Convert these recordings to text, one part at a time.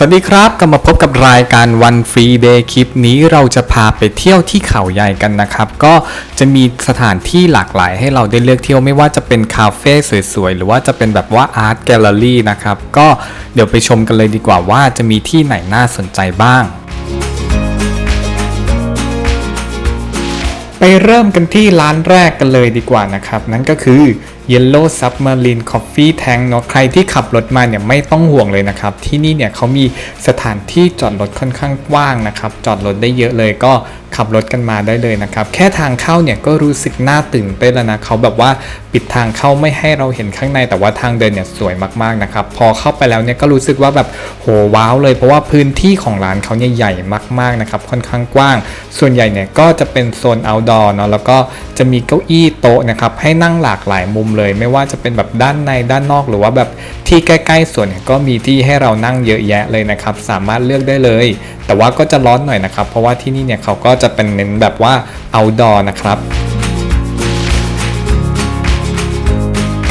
สวัสดีครับกลับมาพบกับรายการวันฟรีเดย์คลิปนี้เราจะพาไปเที่ยวที่เขาใหญ่กันนะครับ ก็จะมีสถานที่หลากหลายให้เราได้เลือกเที่ยวไม่ว่าจะเป็นคาเฟ่สวยๆ หรือว่าจะเป็นแบบว่าอาร์ตแกลเลอรี่นะครับ ก็เดี๋ยวไปชมกันเลยดีกว่าว่าจะมีที่ไหนน่าสนใจบ้างไปเริ่มกันที่ร้านแรกกันเลยดีกว่านะครับ นั่นก็คือ Yellow Submarine Coffee Tank เนาะใครที่ขับรถมาเนี่ยไม่ต้องห่วงเลยนะครับ ที่นี่เนี่ยเขามีสถานที่จอดรถค่อนข้างกว้างนะครับ จอดรถได้เยอะเลยก็ขับรถกันมาได้เลยนะครับ แค่ทางเข้าเนี่ยก็รู้สึกน่าตื่นเต้นแล้วนะเขาแบบว่าปิดทางเข้าไม่ให้เราเห็นข้างในแต่ว่าทางเดินเนี่ยสวยมากๆนะครับ พอเข้าไปแล้วเนี่ยก็รู้สึกว่าแบบโหว้าวเลยเพราะว่าพื้นที่ของร้านเขาเนี่ยใหญ่มากๆนะครับ ค่อนข้างกว้าง ส่วนใหญ่เนี่ยก็จะเป็นโซน outdoor เนาะแล้วก็จะมีเก้าอี้โต๊ะนะครับให้นั่งหลากหลายมุมเลย ไม่ว่าจะเป็นแบบด้านในด้านนอกหรือว่าแบบที่ใกล้ๆส่วนเนี่ยก็มีที่ให้เรานั่งเยอะแยะเลยนะครับสามารถเลือกได้เลย แต่ว่าก็จะร้อนหน่อยนะครับ เพราะว่าที่นี่เนี่ยเขาก็จะเป็นเน้นแบบว่า outdoor นะครับ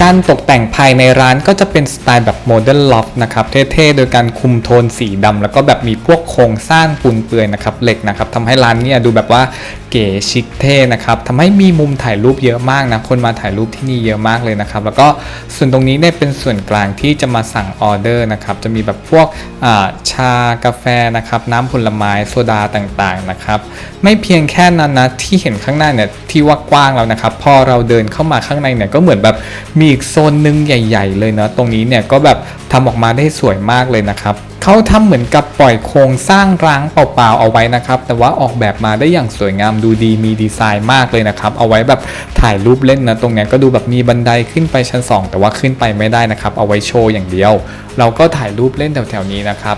การตกแต่งภายในร้านก็จะเป็นสไตล์แบบโมเดิร์นล็อกนะครับเท่ๆ โดยการคุมโทนสีดำแล้วก็แบบมีพวกโครงสร้างปูนเปื่อยนะครับเหล็กนะครับทำให้ร้านเนี่ยดูแบบว่าเก๋ชิคเท่นะครับทำให้มีมุมถ่ายรูปเยอะมากนะคนมาถ่ายรูปที่นี่เยอะมากเลยนะครับแล้วก็ส่วนตรงนี้เนี่ยเป็นส่วนกลางที่จะมาสั่งออเดอร์นะครับจะมีแบบพวกอ่าชากาแฟนะครับน้ำผลไม้โซดาต่างๆนะครับไม่เพียงแค่นั้นนะที่เห็นข้างหน้าเนี่ยที่ว่ากว้างแล้วนะครับพอเราเดินเข้ามาข้างในเนี่ยก็เหมือนแบบมีอีกโซนหนึ่งใหญ่ ๆ เลยนะตรงนี้เนี่ยก็แบบทำออกมาได้สวยมากเลยนะครับเขาทำเหมือนกับปล่อยโครงสร้างร้างเปล่าๆเอาไว้นะครับ แต่ว่าออกแบบมาได้อย่างสวยงามดูดีมีดีไซน์มากเลยนะครับ เอาไว้แบบถ่ายรูปเล่นนะ ตรงนี้ก็ดูแบบมีบันไดขึ้นไปชั้น 2 แต่ว่าขึ้นไปไม่ได้นะครับ เอาไว้โชว์อย่างเดียว เราก็ถ่ายรูปเล่นแถวๆนี้นะครับ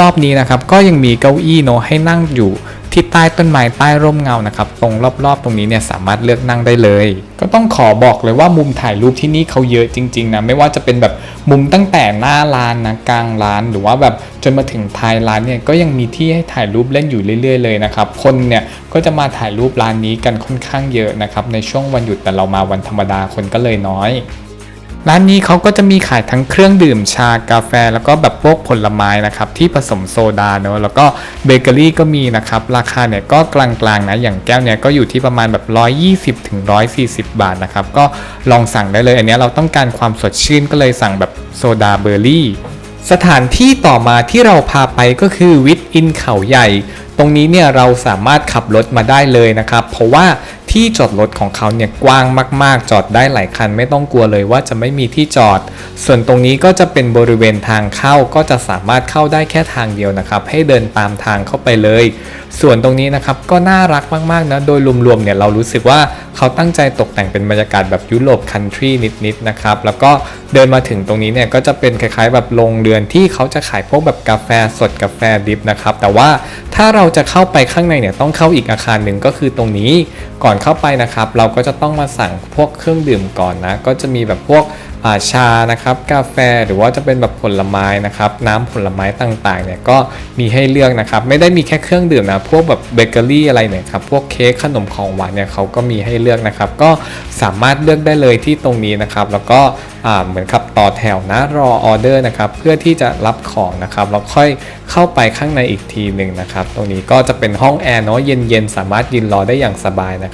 รอบๆนี้นะครับก็ยังมีเก้าอี้เนาะให้นั่งอยู่ ที่ใต้ต้นไม้ใต้ร่มเงานะครับตรงรอบๆ ตรงนี้เนี่ยสามารถเลือกนั่งได้เลย ก็ต้องขอบอกเลยว่ามุมถ่ายรูปที่นี่เขาเยอะจริงๆนะไม่ว่าจะเป็นแบบมุมตั้งแต่หน้าร้านนะกลางร้าน หรือว่าแบบจนมาถึงท้ายร้านเนี่ยก็ยังมีที่ให้ถ่ายรูปเล่นอยู่เรื่อย ๆ เลยนะครับคนเนี่ยก็จะมาถ่ายรูปร้านนี้กันค่อนข้างเยอะนะครับในช่วงวันหยุดแต่เรามาวันธรรมดาคนก็เลยน้อย ร้านนี้เขาก็จะมีขายทั้งเครื่องดื่มชากาแฟ แล้วก็แบบพวกผลไม้นะครับที่ผสมโซดาเนอะแล้วก็เบเกอรี่ก็มีนะครับ ราคาเนี่ยก็กลางๆนะอย่างแก้วเนี่ยก็อยู่ที่ประมาณแบบ 120ถึง140 บาทนะครับก็ลองสั่งได้เลยอันนี้เราต้องการความสดชื่นก็เลยสั่งแบบโซดาเบอร์รี่สถานที่ต่อมาที่เราพาไปก็คือวิทอินเขาใหญ่ ตรงนี้เนี่ยเราสามารถขับรถมาได้เลยนะครับ เพราะว่า ที่จอดรถของเขาเนี่ยกว้างมากๆ จอดได้หลายคันไม่ต้องกลัวเลยว่าจะไม่มีที่จอด ส่วนตรงนี้ก็จะเป็นบริเวณทางเข้าก็จะสามารถเข้าได้แค่ทางเดียวนะครับ ให้เดินตามทางเข้าไปเลย ส่วนตรงนี้นะครับก็น่ารักมากๆนะโดยรวมๆเนี่ยเรารู้สึกว่าเขาตั้งใจตกแต่งเป็นบรรยากาศแบบยุโรปคันทรีนิดๆนะครับแล้วก็เดินมาถึงตรงนี้เนี่ยก็จะเป็นคล้ายๆ แบบโรงเรือนที่เขาจะขายพวกแบบกาแฟสดกาแฟดิบนะครับแต่ว่าถ้าเราจะเข้าไปข้างในเนี่ยต้องเข้าอีกอาคารหนึ่งก็คือตรงนี้ ก่อนเข้าไปนะครับ เราก็จะต้องมาสั่งพวกเครื่องดื่มก่อนนะ ก็จะมีแบบพวกาชานะครับ กาแฟหรือว่าจะเป็นแบบผลไม้นะครับ น้ำผลไม้ต่างๆเนี่ยก็มีให้เลือกนะครับ ไม่ได้มีแค่เครื่องดื่มนะ พวกแบบเบเกอรี่อะไรเนี่ยครับ พวกเค้กขนมของหวานเนี่ยเขาก็มีให้เลือกนะครับ ก็สามารถเลือกได้เลยที่ตรงนี้นะครับ แล้วก็เหมือนกับต่อแถวนะรอออเดอร์นะครับ เพื่อที่จะรับของนะครับแล้วค่อยเข้าไปข้างในอีกทีหนึ่งนะครับ ตรงนี้ก็จะเป็นห้องแอร์เนาะเย็นๆสามารถยืนรอได้อย่างสบายนะครับ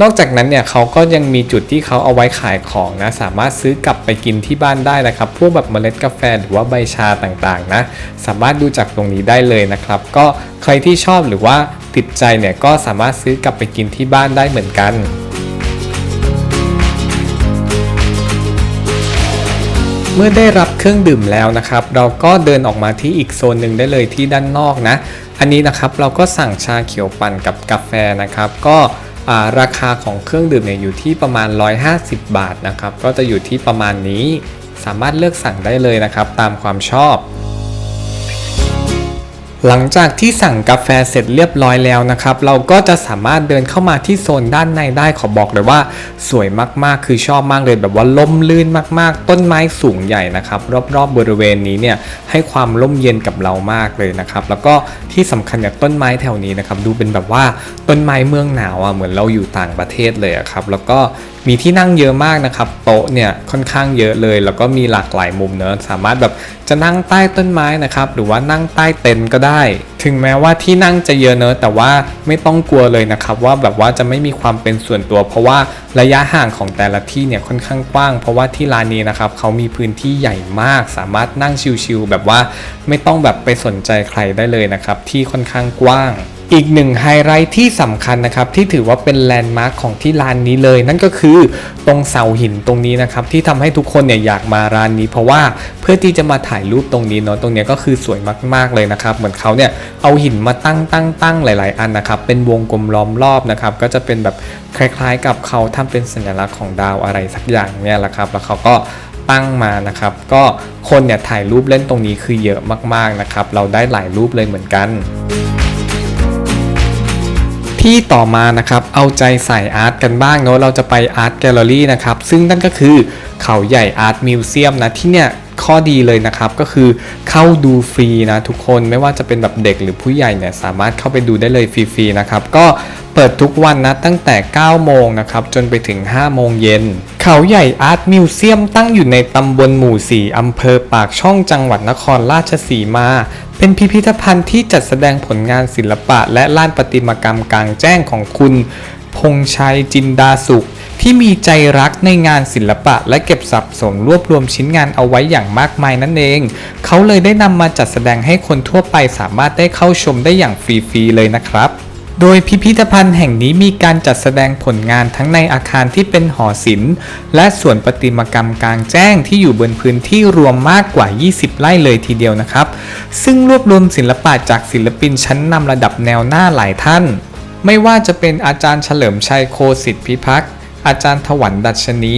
นอกจากนั้นเนี่ยเขาก็ยังมีจุดที่เขาเอาไว้ขายของนะ สามารถซื้อกลับไปกินที่บ้านได้นะครับ พวกแบบเมล็ดกาแฟหรือว่าใบชาต่างๆนะ สามารถดูจากตรงนี้ได้เลยนะครับ ก็ใครที่ชอบหรือว่าติดใจเนี่ยก็สามารถซื้อกลับไปกินที่บ้านได้เหมือนกันเมื่อได้รับเครื่องดื่มแล้วนะครับ เราก็เดินออกมาที่อีกโซนหนึ่งได้เลยที่ด้านนอกนะ อันนี้นะครับเราก็สั่งชาเขียวปั่นกับกาแฟนะครับ ก็ ราคาของเครื่องดื่มเนี่ยอยู่ที่ประมาณ 150 บาทนะครับ ก็จะอยู่ที่ประมาณนี้ สามารถเลือกสั่งได้เลยนะครับ ตามความชอบ หลังจากที่สั่งกาแฟเสร็จเรียบร้อยแล้วนะครับ เราก็จะสามารถเดินเข้ามาที่โซนด้านในได้ขอบอกเลยว่าสวยมากๆ คือชอบมากเลยแบบว่าล่มลื่นมากๆ ต้นไม้สูงใหญ่นะครับ รอบๆบริเวณนี้เนี่ยให้ความร่มเย็นกับเรามากเลยนะครับ แล้วก็ที่สำคัญเนี่ยต้นไม้แถวนี้นะครับดูเป็นแบบว่าต้นไม้เมืองหนาวอะเหมือนเราอยู่ต่างประเทศเลยครับแล้วก็มีที่นั่งเยอะมากนะครับ โต๊ะเนี่ยค่อนข้างเยอะเลย แล้วก็มีหลากหลายมุมเนอะสามารถแบบจะนั่งใต้ต้นไม้นะครับ หรือว่านั่งใต้เต็นท์ก็ได้ ถึงแม้ว่าที่นั่งจะเยอะเนอะแต่ว่าไม่ต้องกลัวเลยนะครับ ว่าแบบว่าจะไม่มีความเป็นส่วนตัว เพราะว่าระยะห่างของแต่ละที่เนี่ยค่อนข้างกว้าง เพราะว่าที่ร้านนี้นะครับเขามีพื้นที่ใหญ่มาก สามารถนั่งชิลๆแบบว่าไม่ต้องแบบไปสนใจใครได้เลยนะครับ ที่ค่อนข้างกว้าง อีกหนึ่งไฮไลท์ที่สำคัญนะครับที่ถือว่าเป็นแลนด์มาร์คของที่ร้านนี้เลย นั่นก็คือตรงเสาหินตรงนี้นะครับที่ทำให้ทุกคนเนี่ยอยากมาร้านนี้ เพราะว่าเพื่อที่จะมาถ่ายรูปตรงนี้เนาะตรงนี้ก็คือสวยมากๆเลยนะครับเหมือนเขาเนี่ยเอาหินมาตั้งตั้งตั้งหลาย ๆ อันนะครับเป็นวงกลมล้อมรอบนะครับก็จะเป็นแบบคล้ายๆ กับเขาทำเป็นสัญลักษณ์ของดาวอะไรสักอย่างเนี่ยแหละครับ แล้วเขาก็ตั้งมานะครับ ก็คนเนี่ยถ่ายรูปเล่นตรงนี้คือเยอะมากๆนะครับเราได้หลายรูปเลยเหมือนกัน ที่ต่อมานะครับเอาใจใส่อาร์ตกันบ้างเนอะเราจะไปอาร์ตแกลเลอรี่นะครับซึ่งนั่นก็คือเขาใหญ่อาร์ตมิวเซียมนะที่เนี่ยข้อดีเลยนะครับก็คือเข้าดูฟรีนะทุกคนไม่ว่าจะเป็นแบบเด็กหรือผู้ใหญ่เนี่ยสามารถเข้าไปดูได้เลยฟรีๆนะครับก็เปิดทุกวันนะตั้งแต่ 9 โมงนะครับจนไปถึง 5 โมงเย็น เขาใหญ่อาร์ตมิวเซียมตั้งอยู่ในตำบลหมู่ 4 อำเภอปากช่องจังหวัดนครราชสีมา เป็นพิพิธภัณฑ์ที่จัดแสดงผลงานศิลปะ และล้านประติมากรรมกลางแจ้งของคุณ พงชัยจินดาสุข ที่มีใจรักในงานศิลปะ และเก็บสะสมรวบรวมชิ้นงานเอาไว้อย่างมากมายนั่นเอง เขาเลยได้นำมาจัดแสดงให้คนทั่วไปสามารถได้เข้าชมได้อย่างฟรีๆเลยนะครับ โดยพิพิธภัณฑ์แห่งนี้มีการจัดแสดงผลงานทั้งในอาคารที่เป็นหอศิลป์ และส่วนประติมากรรมกลางแจ้งที่อยู่บนพื้นที่รวมมากกว่า 20 ไร่เลยทีเดียวนะครับ ซึ่งรวบรวมศิลปะจากศิลปินชั้นนำระดับแนวหน้าหลายท่าน ไม่ว่าจะเป็นอาจารย์เฉลิมชัยโคสิทธิพิพักษ์อาจารย์ถวันดัชนี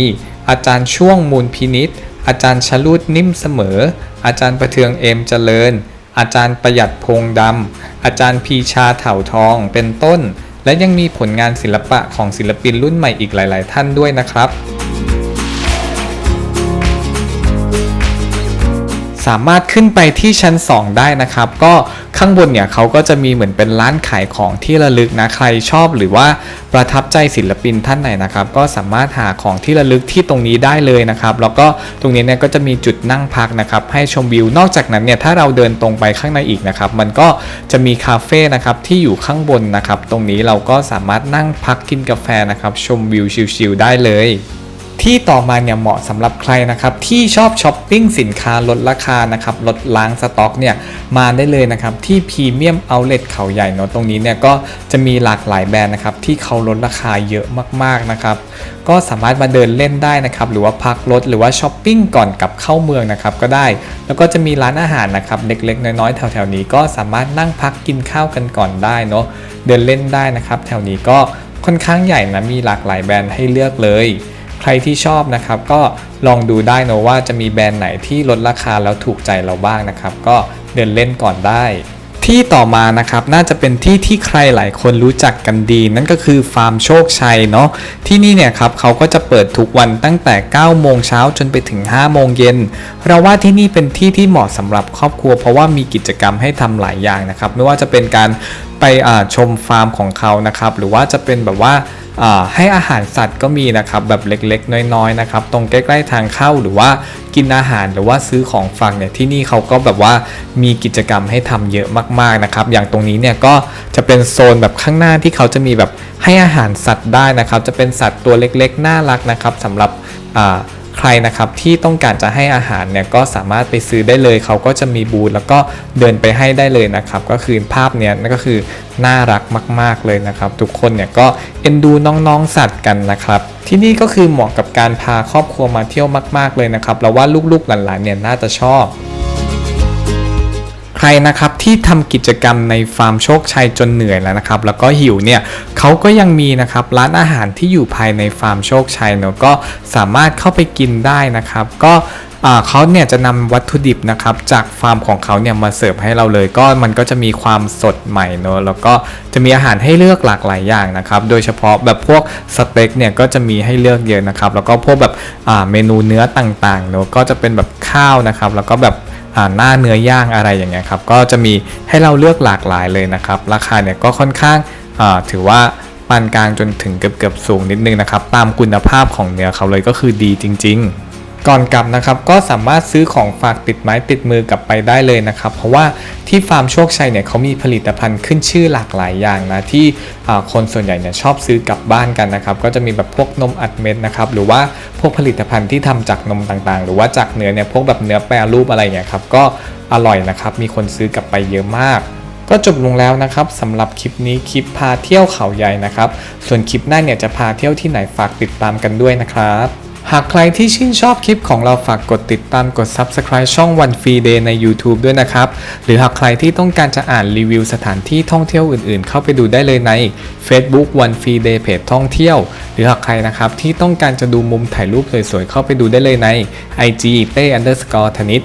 อาจารย์ช่วงมูลพินิษอาจารย์ชลุดนิ่มเสมอ อาจารย์ประเทืองเอมเจริญ อาจารย์ประหยัดพงดำอาจารย์พีชาเถาทองเป็นต้น และยังมีผลงานศิลปะของศิลปินรุ่นใหม่อีกหลาย ๆ ท่านด้วยนะครับ สามารถขึ้นไปที่ชั้น 2 ได้นะครับ ก็ ข้างบนเนี่ยเขาก็จะมีเหมือนเป็นร้านขายของที่ระลึกนะใครชอบหรือว่าประทับใจศิลปินท่านไหนนะครับ ก็สามารถหาของที่ระลึกที่ตรงนี้ได้เลยนะครับแล้วก็ตรงนี้เนี่ยก็จะมีจุดนั่งพักนะครับให้ชมวิวนอกจากนั้นเนี่ยถ้าเราเดินตรงไปข้างในอีกนะครับมันก็จะมีคาเฟ่นะครับที่อยู่ข้างบนนะครับตรงนี้เราก็สามารถนั่งพักกินกาแฟนะครับชมวิวชิลๆได้เลย ที่ต่อมาเนี่ยเหมาะสำหรับใครนะครับที่ชอบช้อปปิ้งสินค้าลดราคานะครับลดล้างสต็อกเนี่ยมาได้เลยนะครับที่พรีเมียมเอาเล t เขาใหญ่เนาะตรงนี้เนี่ยก็จะมีหลากหลายแบรนด์นะครับที่เขาลดราคาเยอะมากๆนะครับก็สามารถมาเดินเล่นได้นะครับหรือว่าพักรถหรือว่าช้อปปิ้งก่อนกลับเข้าเมืองนะครับก็ได้ แล้วก็จะมีร้านอาหารนะครับเล็กๆ น้อยๆแถวๆนี้ก็สามารถนั่งพักกินข้าวกันก่อนได้เนาะเดินเล่นได้นะครับแถวนี้ก็ค่อนข้างใหญ่นะมีหลากหลายแบรนด์ให้เลือกเลย ใครที่ชอบนะครับ ก็ลองดูได้นะว่าจะมีแบรนด์ไหนที่ลดราคาแล้วถูกใจเราบ้างนะครับ ก็เดินเล่นก่อนได้ ที่ต่อมานะครับน่าจะเป็นที่ที่ใครหลายคนรู้จักกันดี นั่นก็คือฟาร์มโชคชัยเนาะที่นี่เนี่ยครับเขาก็จะเปิดทุกวันตั้งแต่ 9 โมงเช้าจนไปถึง 5 โมงเย็นเราว่าที่นี่เป็นที่ที่เหมาะสำหรับครอบครัว เพราะว่ามีกิจกรรมให้ทำหลายอย่างนะครับไม่ว่าจะเป็นการ ไปชมฟาร์มของเขานะครับ หรือว่าจะเป็นแบบว่าให้อาหารสัตว์ก็มีนะครับแบบเล็กๆ น้อยๆนะครับตรงใกล้ๆทางเข้าหรือว่ากินอาหารหรือว่าซื้อของฝากเนี่ยที่นี่เขาก็แบบว่ามีกิจกรรมให้ทำเยอะมากๆนะครับอย่างตรงนี้เนี่ยก็จะเป็นโซนแบบข้างหน้าที่เขาจะมีแบบให้อาหารสัตว์ได้นะครับ จะเป็นสัตว์ตัวเล็กๆ น่ารักนะครับสำหรับ ใครนะครับที่ต้องการจะให้อาหารเนี่ยก็สามารถไปซื้อได้เลย เขาก็จะมีบูธแล้วก็เดินไปให้ได้เลยนะครับ ก็คือภาพเนี้ยนั่นก็คือน่ารักมาก ๆเลยนะครับ ทุกคนเนี่ยก็เอ็นดูน้องๆสัตว์กันนะครับที่นี่ก็คือเหมาะกับการพาครอบครัวมาเที่ยวมาก ๆเลยนะครับเราว่าลูกๆหลานๆเนี่ยน่าจะชอบ ใครนะครับที่ทำกิจกรรมในฟาร์มโชคชัยจนเหนื่อยแล้วนะครับ แล้วก็หิวเนี่ยเขาก็ยังมีนะครับร้านอาหารที่อยู่ภายในฟาร์มโชคชัยเนาะก็สามารถเข้าไปกินได้นะครับ ก็เขาเนี่ยจะนำวัตถุดิบนะครับจากฟาร์มของเขาเนี่ยมาเสิร์ฟให้เราเลย ก็มันก็จะมีความสดใหม่เนอะแล้วก็จะมีอาหารให้เลือกหลากหลายอย่างนะครับ โดยเฉพาะแบบพวกสเต็กเนี่ยก็จะมีให้เลือกเยอะนะครับ แล้วก็พวกแบบเมนูเนื้อต่างๆเนอะก็จะเป็นแบบข้าวนะครับ แล้วก็แบบ หน้าเนื้อย่างอะไรอย่างเงี้ยครับก็จะมีให้เราเลือกหลากหลายเลยนะครับ ราคาเนี่ยก็ค่อนข้างถือว่าปานกลางจนถึงเกือบเกือบๆสูงนิดนึงนะครับ ตามคุณภาพของเนื้อเขาเลยก็คือดีจริง ๆ ก่อนกลับนะครับก็สามารถซื้อของฝากติดไม้ติดมือกลับไปได้เลยนะครับ เพราะว่าที่ฟาร์มโชคชัยเนี่ยเขามีผลิตภัณฑ์ขึ้นชื่อหลากหลายอย่างนะที่คนส่วนใหญ่เนี่ยชอบซื้อกลับบ้านกันนะครับ ก็จะมีแบบพวกนมอัดเม็ดนะครับหรือว่าพวกผลิตภัณฑ์ที่ทำจากนมต่างๆ หรือว่าจากเนื้อเนี่ยพวกแบบเนื้อแปรรูปอะไรเงี้ยครับก็อร่อยนะครับมีคนซื้อกลับไปเยอะมากก็จบลงแล้วนะครับสำหรับคลิปนี้คลิปพาเที่ยวเขาใหญ่นะครับ ส่วนคลิปหน้าเนี่ยจะพาเที่ยวที่ไหนฝากติดตามกันด้วยนะครับ หากใครที่ชื่นชอบคลิปของเราฝากกดติดตามกด Subscribe ช่องวันฟรีเดย์ใน YouTube ด้วยนะครับ หรือหากใครที่ต้องการจะอ่านรีวิวสถานที่ท่องเที่ยวอื่นๆ เข้าไปดูได้เลยใน Facebook วันฟรีเดย์เพจท่องเที่ยว หรือหากใครนะครับที่ต้องการจะดูมุมถ่ายรูปสวยๆเข้าไปดูได้เลยใน IG เต้ underscore ธนิต